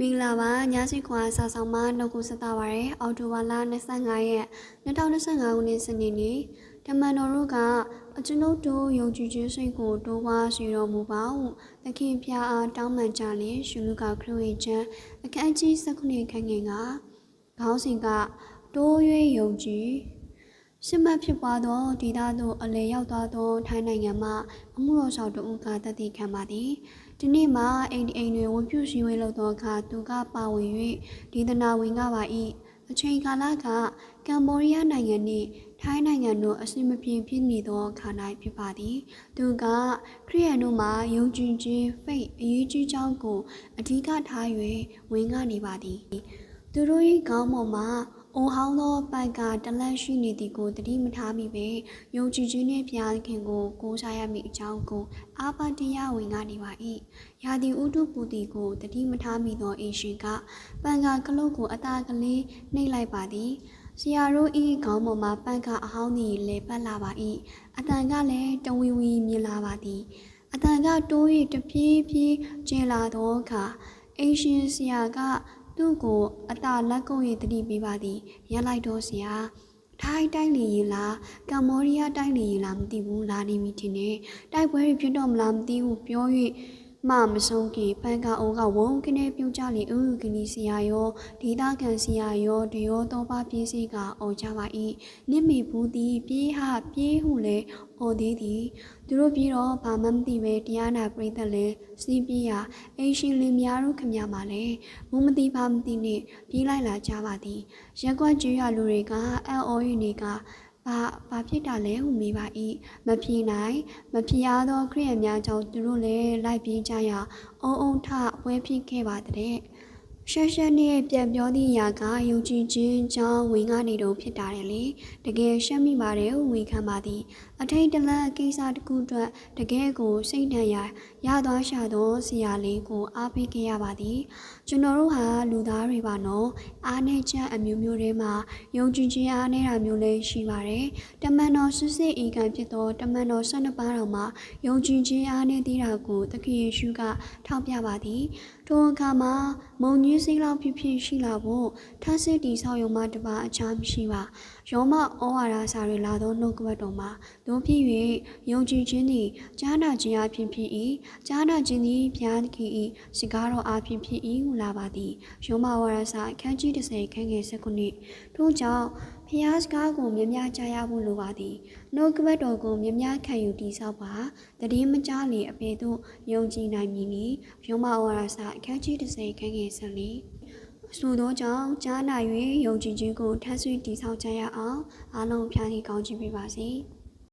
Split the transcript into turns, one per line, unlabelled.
မင်္ဂလာပါညစီခွာစာဆောင်မနှုတ်ကိုဆက်တာပါရယ်အော်တိုဘာလ25ရက်2025ခုနှစ်စနေနေ့ဓမ္မတော်တို့ကအကျွန်ုပ်တို့ယုံကြည်ခြင်းစိတ်ကိုတိုးပွားစေတော်မူပါဟုသခင်ဖျားအားတောင်းပန်ကြလျင်ရှင်လူကခရစ်ဝင်ချမ်းအခန်းကြီး19ခန်းငယ်ကခေါင်းစဉ်ကတိုး၍ယုံကြည် ရှမတ်ဖြစ်ပွားသောဒေသသို့အလေရောက်သွားသောထိုင်းနိုင်ငံမှအမှုတော်ဆောင်တို့ကတည်တည်ခံပါသည်ဒီနေ့မှာအိမ်ဒီအိမ်တွင်ဝန်ပြုစည်းဝေးလုပ်သောအခါသူကပါဝင်၍ဒေသနာဝင်ကပါ၏အချိန်ကာလကကမ္ဘောဒီးယားနိုင်ငံနှင့်ထိုင်းနိုင်ငံတို့အဆင်မပြေဖြစ်နေသောအခါ၌ဖြစ်ပါသည်သူကခရီးယန်တို့မှာယုံကြည်ခြင်းဖိတ်အရေးကြီးကြောင်းကိုအဓိကထား၍ဝင်ကနေပါသည် သူတို့၏ခေါင်းပေါ်မှာ အိုဟောင်းသောပိုက်ကတလန့်ရှိနေသည်ကိုသတိမထားမိပဲယုံကြည်ခြင်းနှင့်ဘုရားသခင်ကိုကိုးစားရမည့်အကြောင်းကိုအာဘတရားဝင်ကနေပါ၏ရာသီဥတုပူသည်ကိုသတိမထားမိသောအရှင်ကပန်ကကလုတ်ကိုအသာကလေးနှိပ်လိုက်ပါသည်ဆရာတို့ဤခေါင်းပေါ်မှာပန့်ကအဟောင်းသည်လေပတ်လာပါ၏အတန်ကလည်းတဝီဝီမြင်လာပါသည်အတန်ကတိုး၍တပြေးပြေးကျင်လာသောအခါအင်ရှင်ဆရာက သူ့ကိုအတာလက်ကုပ်၍တတိပေးပါသည်ရက်လိုက်တော့ဆရာထိုင်းတိုင်းလီရင်လားကမ္ဘောဒီးယားတိုင်းလီရင်လားမသိဘူးလာနေမိတင်နေတိုက်ပွဲတွေဖြစ်တော့မလားမသိဘူးပြော၍ မမဆုံးကေပန်ကအိုးကဝုန်းကနေပြုံးကြလေဥကနီဆရာရောဒေသခံဆရာရောတရောတော့ပါပြေးစီကအော်ကြပါ၏နစ်မီဘူးသည်ပြေးဟပြေးဟုလေအော်သေးသည်သူတို့ပြီးတော့ဘာမှမသိပဲတရားနာပြိသက်လဲစီးပြေးရအင်းရှင်လင်များတို့ခမများပါလေမုံမသိဘာမသိနဲ့ပြေးလိုက်လာကြပါသည်ရက်ကွက်ကျွေးရလူတွေကအံ့ဩ၍နေက ဘာဘာဖြစ်တာလဲဟုမေးပါ၏မဖြေနိုင်မဖြေရသောခရိယန်များကြောင့်သူတို့လည်းလိုက်ပြေးကြရအုံအုံထပွဲဖြစ်ခဲ့ပါတဲ့ရှက်ရှက်နဲ့ပြန်ပြောသည့်အရာကယုံကြည်ခြင်းကြောင့်ဝင်ကနေတော့ဖြစ်တာတယ်လေတကယ်ရှက်မိပါတယ်ဟုဝန်ခံပါသည်အထိတ်တလန့်ကိစ္စတစ်ခုအတွက်တကယ်ကိုစိတ်ဓာတ်ရရသွားရှာသောဆရာလေးကိုအားပေးခဲ့ရပါသည်ကျွန်တော်တို့ဟာလူသားတွေပါနော်အားနဲ့ချက်အမျိုးမျိုးတွေမှာယုံကြည်ခြင်းအားနေတာမျိုးလည်းရှိပါတယ်တမန်တော်စစ်စစ်အေကံဖြစ်သောတမန်တော်၁၂ပါးတော်မှာယုံကြည်ခြင်းအားနဲ့တည်တာကိုသခင်ယေရှုကထောက်ပြပါသည်ထိုအခါမှာမုံကြီးစိတ်လောက်ဖြစ်ဖြစ်ရှိလာဖို့ထပ်စစ်တီဆောက်ရုံမှတပါအခြားမရှိပါယောမဩဝါဒစာတွေလာသောနှုတ်ကပတ်တော်မှာတို့ဖြစ်၍ယုံကြည်ခြင်းသည်ကြားနာခြင်းအဖြစ်ဖြစ်၏ကြားနာခြင်းသည်ဘုရားသခင်၏စကားတော်အဖြစ်ဖြစ်၏ဟုလာပါသည်ယောမဝါဒစာအခန်းကြီး30ခန်းငယ်19ထို့ကြောင့်ဖျားစကားကိုမြများကြားရဖို့လိုပါသည်နှုတ်ကပတ်တော်ကိုမြများခံယူတည်ဆောက်ပါတည်င်းမကြားလေအပေသို့ယုံကြည်နိုင်မည်နီယောမဝါဒစာအခန်းကြီး30ခန်းငယ်14ဆိုသောကြောင့်ကြားနာ၍ယုံကြည်ခြင်းကိုထပ်ဆွတည်ဆောက်ကြရအောင်အားလုံးဖျားကြီးကောင်းချီးပေးပါစေ။